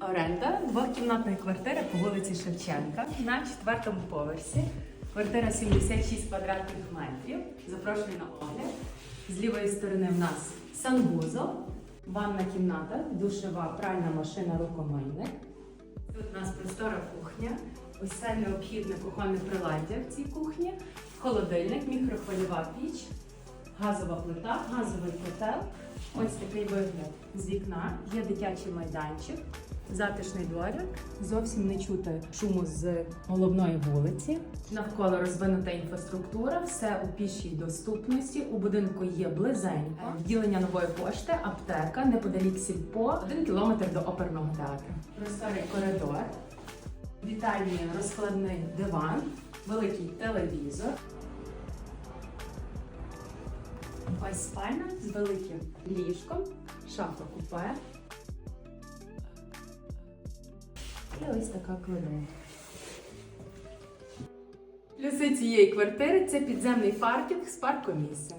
Оренда двохкімнатної квартири по вулиці Шевченка на четвертому поверсі. Квартира 76 квадратних метрів. Запрошую на огляд. З лівої сторони в нас санвузол, ванна кімната, душева, пральна машина, рукомийник. Тут у нас простора кухня. Це необхідне кухонне приладдя в цій кухні. Холодильник, мікрохвильова піч, газова плита, газовий котел. Ось такий вигляд з вікна. Є дитячий майданчик, затишний дворик. Зовсім не чути шуму з головної вулиці. Навколо розвинута інфраструктура, все у пішій доступності. У будинку є близенько, відділення нової пошти, аптека, неподалік сільпо, один кілометр до оперного театру. Просторий коридор, вітальні розкладний диван, великий телевізор. Ось спальня з великим ліжком, шафа купе. І ось така кладовка. Плюси цієї квартири це підземний паркінг з паркомісцем.